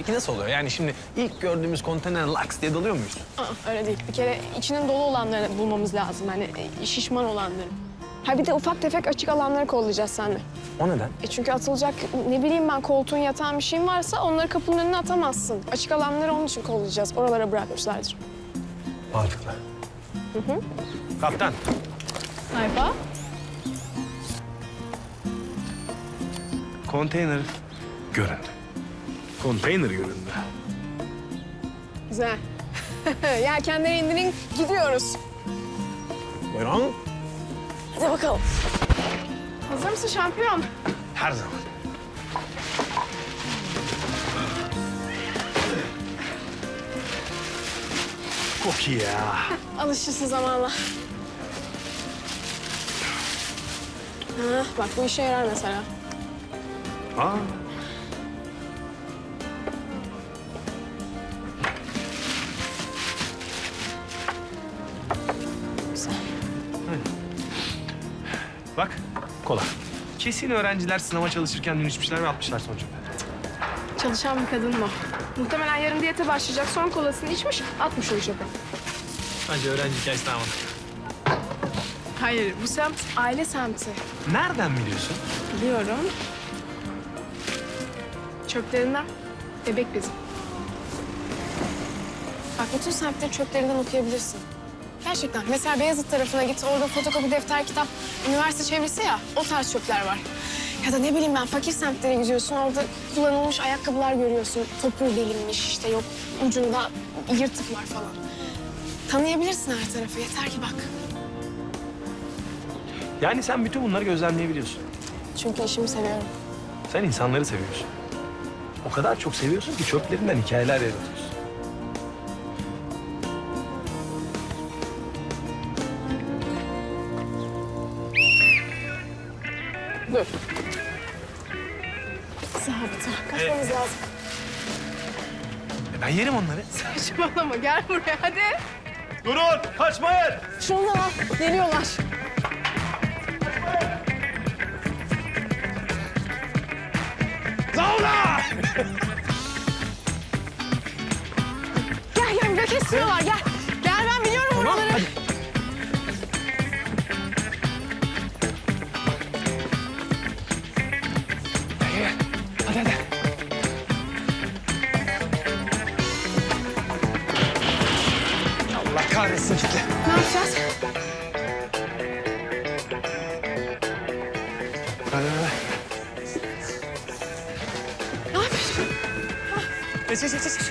Peki nasıl oluyor? Yani şimdi ilk gördüğümüz konteyner laks diye dalıyor muyuz? Aa, öyle değil. Bir kere içinin dolu olanları bulmamız lazım. Hani e, şişman olanları. Ha bir de ufak tefek açık alanları kollayacağız seninle. O neden? E çünkü atılacak ne bileyim ben koltuğun yatağın bir şeyin varsa onları kapının önüne atamazsın. Açık alanları onun için kollayacağız. Oralara bırakmışlardır. Mantıklı. Kaptan. Sayfa. Konteyner göründü. Konteyner göründü. Güzel. Yelkenleri indirin gidiyoruz. Buyurun. Hadi bakalım. Hazır mısın şampiyon? Her zaman. Çok iyi ya. Alışırsın zamanla. Ha, bak bu işe yarar mesela. Aa. Bak kola. Kesin öğrenciler sınava çalışırken dün içmişler ve atmışlar sonucu. Çalışan bir kadın mı? Muhtemelen yarın diyete başlayacak. Son kolasını içmiş, atmış o çöpe. Bence öğrenci hikayesi tamam. Hayır, bu semt aile semti. Nereden biliyorsun? Biliyorum. Çöplerinden bebek bezi. Bak bütün semtleri çöplerinden okuyabilirsin. Gerçekten. Mesela Beyazıt tarafına git. Orada fotokopi, defter, kitap, üniversite çevresi ya. O tarz çöpler var. Ya da ne bileyim ben fakir semtlere gidiyorsun. Orada kullanılmış ayakkabılar görüyorsun. Topuğu delinmiş işte yok ucunda yırtık var falan. Tanıyabilirsin her tarafı. Yeter ki bak. Yani sen bütün bunları gözlemleyebiliyorsun. Çünkü işimi seviyorum. Sen insanları seviyorsun. O kadar çok seviyorsun ki çöplerinden hikayeler yaratıyorsun. Dur. Zabıta. Kaçmamız lazım. E ben yerim onları. Saçmalama gel buraya hadi. Durun, kaçmayın. Şunu da al. Geliyorlar. Zauna! Gel gel gel. Gel Ne yapıyorsun? Geç geç geç. geç.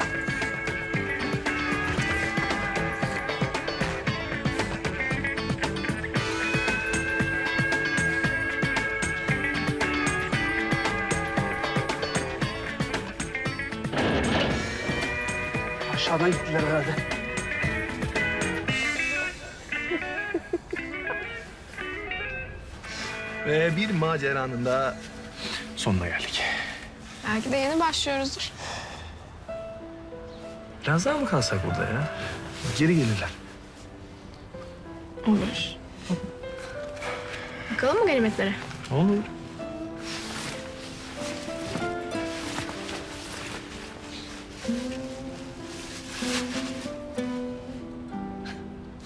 Aşağıdan gittiler herhalde. Ve bir maceranın da sonuna geldik. Belki de yeni başlıyoruzdur. Biraz daha mı kalsak burada ya? Geri gelirler. Olur. Bakalım mı ganimetlere? Olur.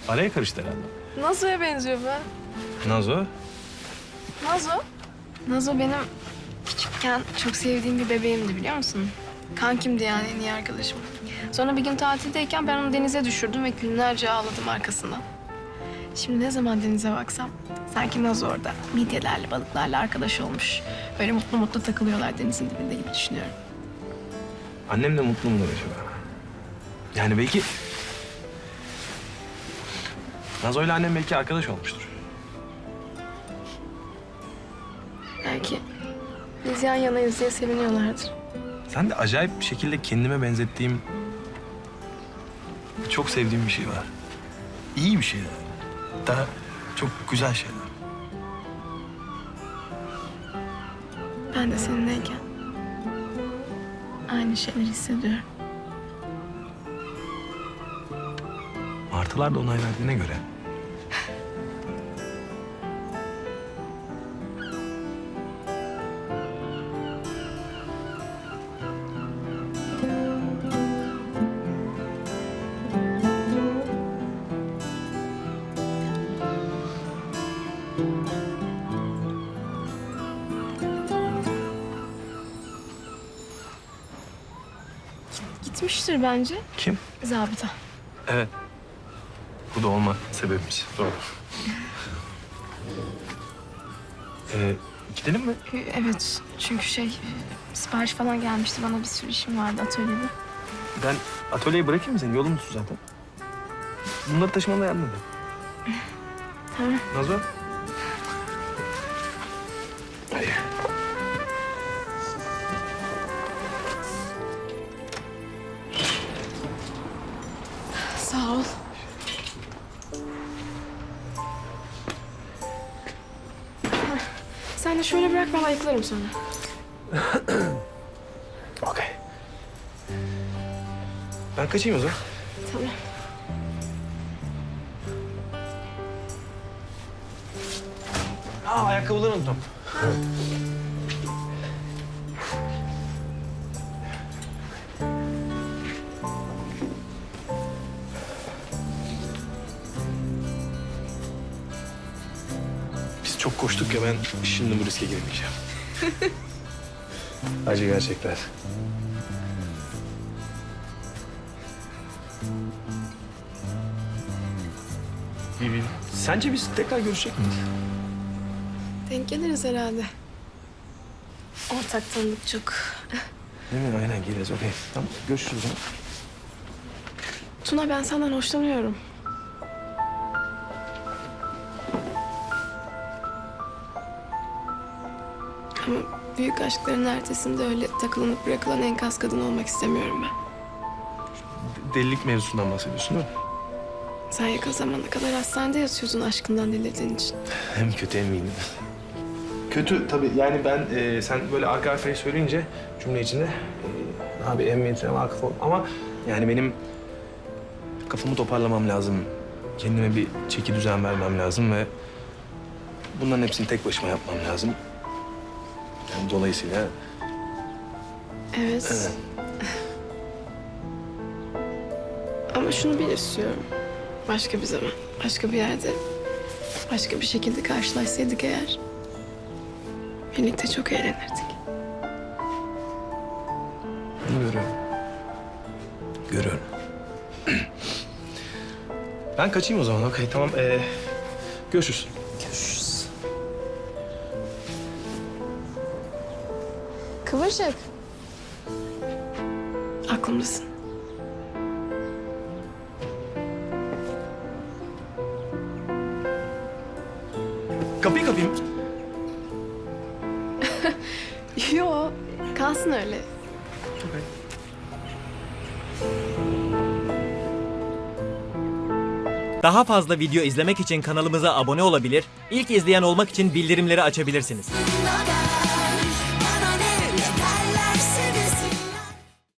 Araya karıştı herhalde. Nazo'ya benziyor be. Nazo? Nazo? Nazo benim küçükken çok sevdiğim bir bebeğimdi biliyor musun? Kankimdi yani en iyi arkadaşım. Sonra bir gün tatildeyken ben onu denize düşürdüm ve günlerce ağladım arkasından. Şimdi ne zaman denize baksam sanki Nazo orada midyelerle, balıklarla arkadaş olmuş. Böyle mutlu mutlu takılıyorlar denizin dibinde gibi düşünüyorum. Annem de mutlu mudur acaba? Yani belki... Nazo ile annem belki arkadaş olmuştur. Belki biz yan yanayız diye seviniyorlardır. Sen de acayip bir şekilde kendime benzettiğim... Çok sevdiğim bir şey var. İyi bir şeyler. Daha çok güzel şeyler. Ben de seninleyken aynı şeyleri hissediyorum. Martılar da onay verdiğine göre Gitmiştir bence. Kim? Zabıta. Evet. Bu da olma sebebimiz. Doğru. Ee, gidelim mi? Ee, Evet çünkü şey sipariş falan gelmişti bana bir sürü işim vardı atölyede. Ben atölyeyi bırakayım mı seni? Yolun zaten. Bunları taşımana yardım ederim. Tamam. Nazo? Şöyle bırak ben ayıklarım sonra. Okey. Ben kaçayım o zaman. Tamam. Aa ayakkabıları unuttum. Çok koştuk ya ben şimdi bu riske girmeyeceğim. Acı gerçekler. Bibi, Sence biz tekrar görüşecek miyiz? Denk geliriz herhalde. Ortak tanıdık çok. Değil mi? Aynen geliriz. Okey. Tamam. Görüşürüz. Tuna ben senden hoşlanıyorum. Ama büyük aşkların ertesinde öyle takılınıp bırakılan enkaz kadın olmak istemiyorum ben. Delilik mevzusundan bahsediyorsun değil mi? Sen yakın zamana kadar hastanede yatıyordun aşkından delirdiğin için. Hem kötü hem iyi. Kötü tabii. Yani ben e, sen böyle arka arkaya söyleyince cümle içinde e, abi emniyetine vakıf ol. Ama yani benim kafamı toparlamam lazım. Kendime bir çeki düzen vermem lazım ve bunların hepsini tek başıma yapmam lazım. Yani dolayısıyla Evet. Evet. Ama şunu bil istiyorum. Başka bir zaman, başka bir yerde, başka bir şekilde karşılaşsaydık eğer... ...birlikte çok eğlenirdik. Görüyorum. Görüyorum. ben kaçayım o zaman. Okey tamam. Ee. Görüşürüz. Kıvırcık. Aklımdasın. Kapıyı kapayım. Yo, kalsın öyle. Okey. Daha fazla video izlemek için kanalımıza abone olabilir, ilk izleyen olmak için bildirimleri açabilirsiniz.